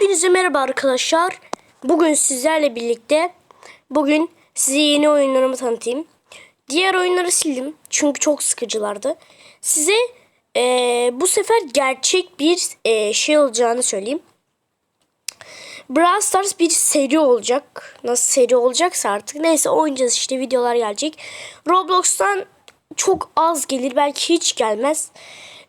Hepinize merhaba arkadaşlar. Bugün sizlerle birlikte bugün size yeni oyunlarımı tanıtayım. Diğer oyunları sildim çünkü çok sıkıcılardı. Size eee, bu sefer gerçek bir eee, şey olacağını söyleyeyim. Brawl Stars bir seri olacak. Nasıl seri olacaksa artık. Neyse oynayacağız işte videolar gelecek. Roblox'tan çok az gelir. Belki hiç gelmez.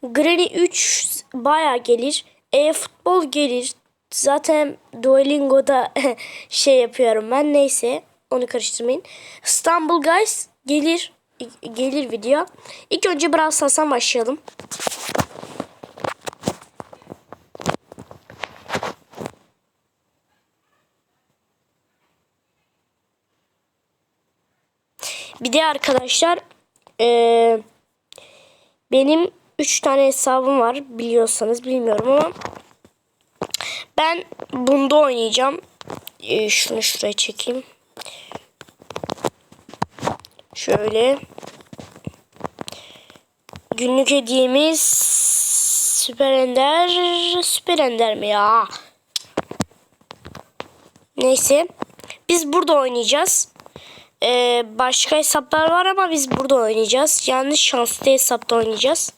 Granny 3 baya gelir. E-futbol gelir. Zaten Duolingo'da şey yapıyorum ben. Neyse onu karıştırmayın. İstanbul Guys gelir. Gelir video. İlk önce Brawl Stars'tan başlayalım. Bir de arkadaşlar eee, benim 3 tane hesabım var biliyorsanız bilmiyorum ama ben bunda oynayacağım. Eee, şunu şuraya çekeyim. Şöyle. Günlük hediyemiz Süper Ender. Süper Ender mi ya? Neyse. Biz burada oynayacağız. Ee, başka hesaplar var ama biz burada oynayacağız. Yani şanslı hesapta oynayacağız.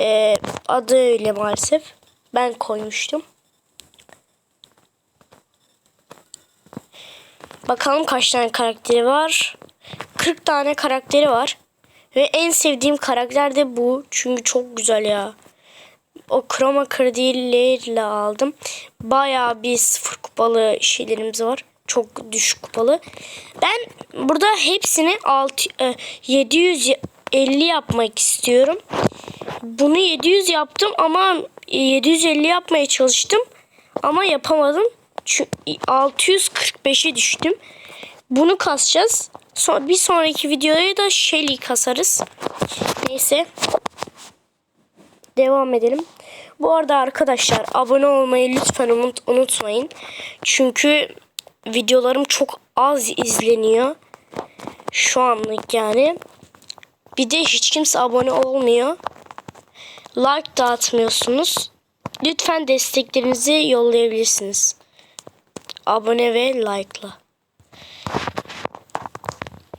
Ee, adı öyle maalesef. Ben koymuştum. Bakalım kaç tane karakteri var. 40 tane karakteri var. Ve en sevdiğim karakter de bu. Çünkü çok güzel ya. O chroma krediyle aldım. Bayağı bir sıfır kupalı şeylerimiz var. Çok düşük kupalı. Ben burada hepsini 6, e, 750 yapmak istiyorum. Bunu 700 yaptım ama 750 yapmaya çalıştım. Ama yapamadım. Çünkü 645'e düştüm. Bunu kasacağız. Bir sonraki videoya da Shelly kasarız. Neyse. Devam edelim. Bu arada arkadaşlar abone olmayı lütfen unut, unutmayın. Çünkü videolarım çok az izleniyor. Şu anlık yani. Bir de hiç kimse abone olmuyor. Like da atmıyorsunuz. Lütfen desteklerinizi yollayabilirsiniz. Abone ve like'la.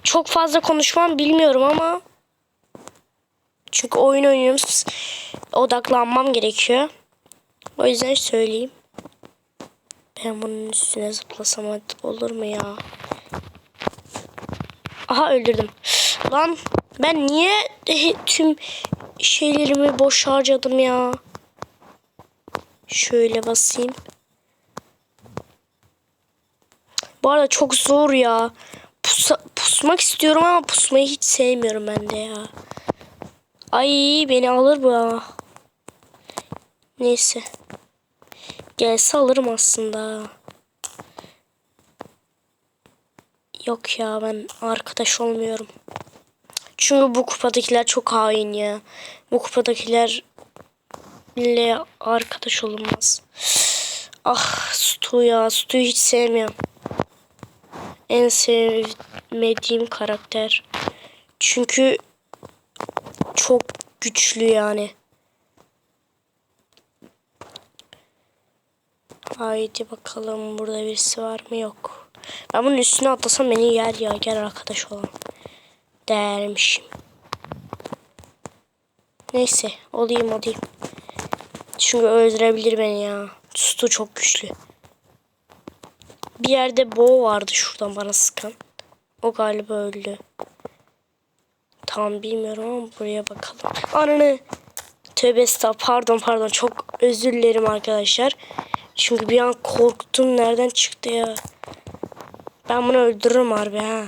Çok fazla konuşmam bilmiyorum ama çünkü oyun oynuyorum. Odaklanmam gerekiyor. O yüzden söyleyeyim. Ben bunun üstüne zıplasam olur mu ya? Aha öldürdüm. Lan ben niye tüm şeylerimi boş harcadım ya? Şöyle basayım. Bu arada çok zor ya. Pusa, pusmak istiyorum ama pusmayı hiç sevmiyorum ben de ya. Ay beni alır bu ya. Neyse. Gelse alırım aslında. Yok ya ben arkadaş olmuyorum. Çünkü bu kupadakiler çok hain ya. Bu kupadakiler ile arkadaş olunmaz. Ah Stu ya. Stu'yu hiç sevmiyorum. En sevmediğim karakter. Çünkü çok güçlü yani. Haydi bakalım burada birisi var mı yok. Ben bunun üstüne atlasam beni yer ya gel arkadaş olalım. Dermişim. Neyse olayım olayım. Çünkü öldürebilir beni ya. Sustu çok güçlü. Bir yerde Bo vardı şuradan bana sıkan. O galiba öldü. Tam bilmiyorum ama buraya bakalım. Ananı. Tövbe estağfurullah. Pardon pardon. Çok özür dilerim arkadaşlar. Çünkü bir an korktum. Nereden çıktı ya? Ben bunu öldürürüm harbi ha.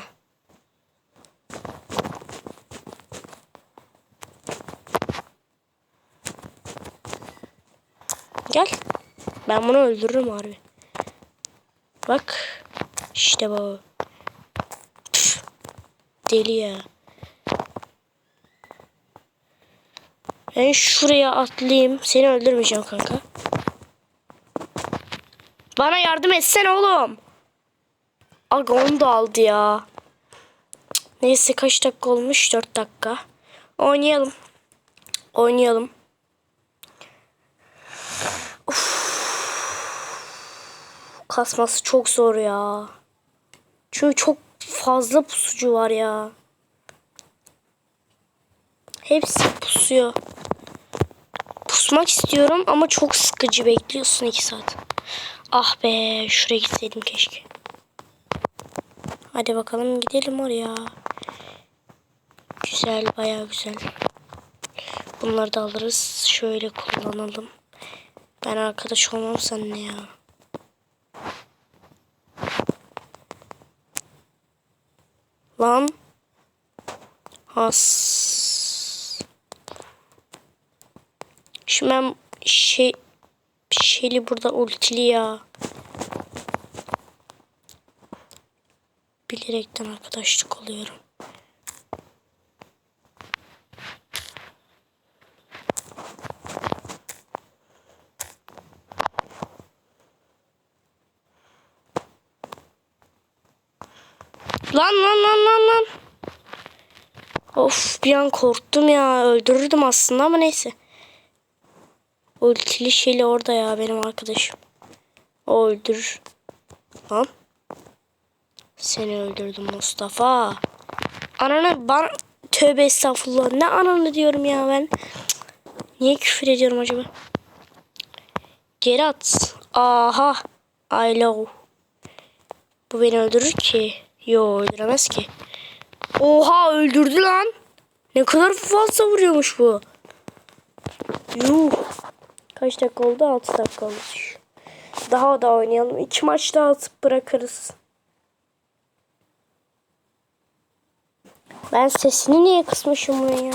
Gel. Ben bunu öldürürüm harbi. Bak. İşte bu. Püf. Deli ya. Ben şuraya atlayayım. Seni öldürmeyeceğim kanka. Bana yardım etsen oğlum. Aga onu da aldı ya. Neyse kaç dakika olmuş? 4 dakika. Oynayalım. Oynayalım. Of. Kasması çok zor ya. Çünkü çok fazla pusucu var ya. Hepsi pusuyor. Pusmak istiyorum ama çok sıkıcı bekliyorsun iki saat. Ah be şuraya gitseydim keşke. Hadi bakalım gidelim oraya. Güzel baya güzel. Bunları da alırız. Şöyle kullanalım. Ben arkadaş olmam seninle ya. Lan. Has. Şimdi ben şey şeyli burada ultili ya. Bilerekten arkadaşlık oluyorum. Lan lan lan lan lan. Of bir an korktum ya. Öldürürdüm aslında ama neyse. Ultili şeyli orada ya benim arkadaşım. O öldürür. Lan. Seni öldürdüm Mustafa. Ananı bana... Tövbe estağfurullah. Ne ananı diyorum ya ben. Cık. Niye küfür ediyorum acaba? Geri at. Aha. I love. Bu beni öldürür ki. Yo öldüremez ki. Oha öldürdü lan. Ne kadar fazla vuruyormuş bu. Yuh. Kaç dakika oldu? 6 dakika olmuş. Daha da oynayalım. İki maç daha atıp bırakırız. Ben sesini niye kısmışım bunun ya?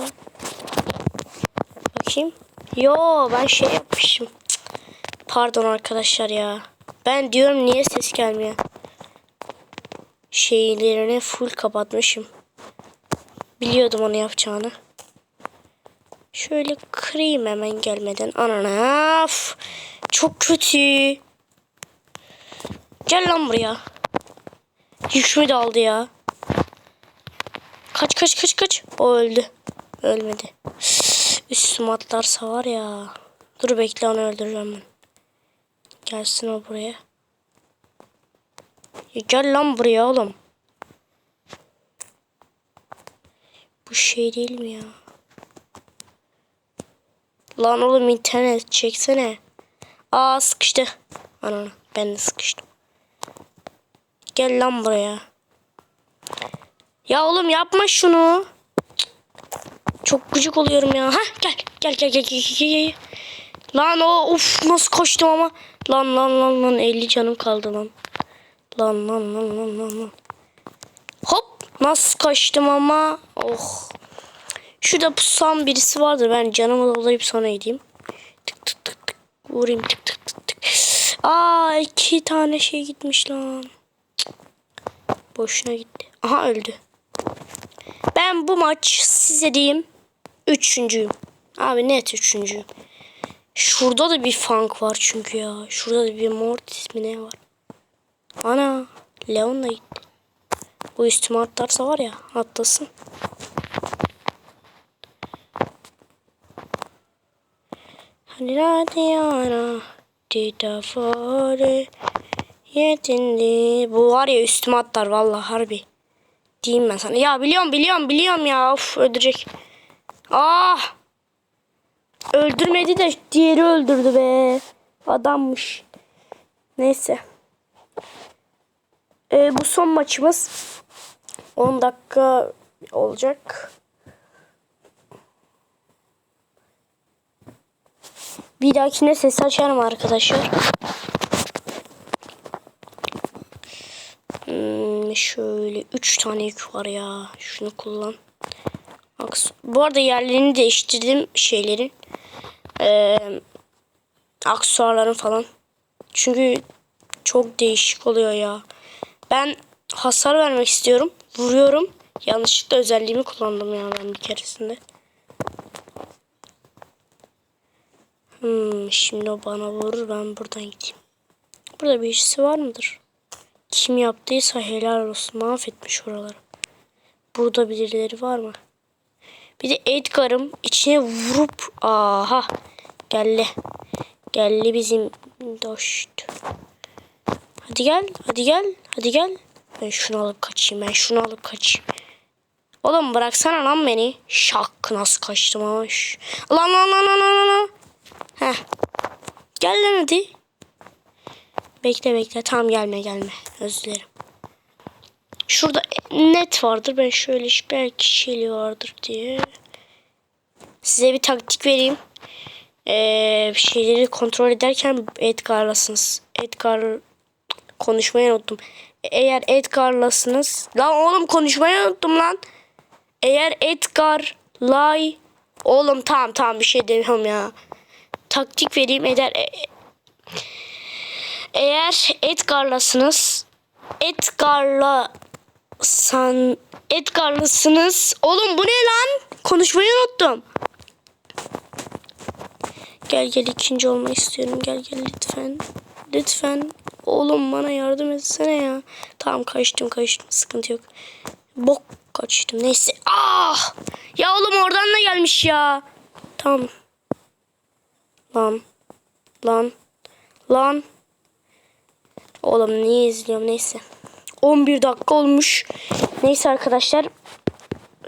Bakayım. Yo ben şey yapmışım. Pardon arkadaşlar ya. Ben diyorum niye ses gelmiyor. Şeylerini full kapatmışım. Biliyordum onu yapacağını. Şöyle kırayım hemen gelmeden. Ananaf. Çok kötü. Gel lan buraya. Yükümü de aldı ya. Kaç kaç kaç kaç. O öldü. Ölmedi. Üstüme atlarsa var ya. Dur bekle onu öldüreceğim ben. Gelsin o buraya. Ya gel lan buraya oğlum. Şey değil mi ya? Lan oğlum internet çeksene. Aa sıkıştı. Ananı ben de sıkıştım. Gel lan buraya. Ya oğlum yapma şunu. Çok gıcık oluyorum ya. Ha gel gel gel gel gel gel. gel. Lan o uf nasıl koştum ama. Lan lan lan lan 50 canım kaldı lan. Lan lan lan lan lan lan. Nasıl kaçtım ama. Oh. Şurada pusan birisi vardır. Ben canımı dolayıp sonra gideyim. Tık tık tık tık. Vurayım tık tık tık tık. Aa iki tane şey gitmiş lan. Boşuna gitti. Aha öldü. Ben bu maç size diyeyim. Üçüncüyüm. Abi net üçüncüyüm. Şurada da bir funk var çünkü ya. Şurada da bir Mortis mi ne var. Ana. Leon da gitti. Bu üstüme atlarsa var ya atlasın. Hani radyana Dida fare Yetindi Bu var ya üstüme atlar vallahi harbi. Diyeyim ben sana. Ya biliyorum biliyorum biliyorum ya. Of öldürecek. Ah. Öldürmedi de diğeri öldürdü be. Adammış. Neyse. Ee, bu son maçımız. 10 dakika olacak. Bir dahakine ses açarım arkadaşlar. Hmm, şöyle 3 tane yük var ya. Şunu kullan. Bu arada yerlerini değiştirdim şeylerin. Ee, aksesuarların falan. Çünkü çok değişik oluyor ya. Ben hasar vermek istiyorum. Vuruyorum. Yanlışlıkla özelliğimi kullandım ya ben bir keresinde. Hmm, şimdi o bana vurur ben buradan gideyim. Burada bir işisi var mıdır? Kim yaptıysa helal olsun mahvetmiş oraları. Burada birileri var mı? Bir de Edgar'ım içine vurup aha geldi. Geldi bizim dost. Hadi gel. Hadi gel. Hadi gel. Ben şunu alıp kaçayım. Ben şunu alıp kaçayım. Oğlum bıraksana lan beni. Şak nasıl kaçtım ama. Şş. Lan lan lan lan lan lan. Heh. Gel lan hadi. Bekle bekle. Tamam gelme gelme. Özür. Şurada net vardır. Ben şöyle belki şeyli vardır diye. Size bir taktik vereyim. Ee, şeyleri kontrol ederken Edgar'lasınız. Edgar konuşmayı unuttum. Eğer Edgar'lasınız. Lan oğlum konuşmayı unuttum lan. Eğer Edgar Lay oğlum tamam tamam bir şey demiyorum ya. Taktik vereyim eder e- eğer Edgar'lasınız Edgar'la san Edgar'lısınız. Oğlum bu ne lan? Konuşmayı unuttum. Gel gel ikinci olmak istiyorum. Gel gel lütfen. Lütfen. Oğlum bana yardım etsene ya. Tamam kaçtım kaçtım. Sıkıntı yok. Bok kaçtım. Neyse. Ah! Ya oğlum oradan da gelmiş ya. Tamam. Lan. Lan. Lan. Oğlum niye izliyorum neyse. 11 dakika olmuş. Neyse arkadaşlar.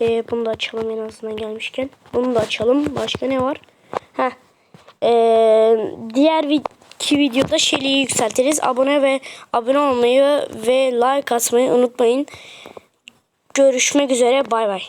Ee, bunu da açalım en azından gelmişken. Bunu da açalım. Başka ne var? Heh. Ee, diğer vid- iki videoda Shelly'yi yükseltiriz. Abone ve abone olmayı ve like atmayı unutmayın. Görüşmek üzere. Bay bay.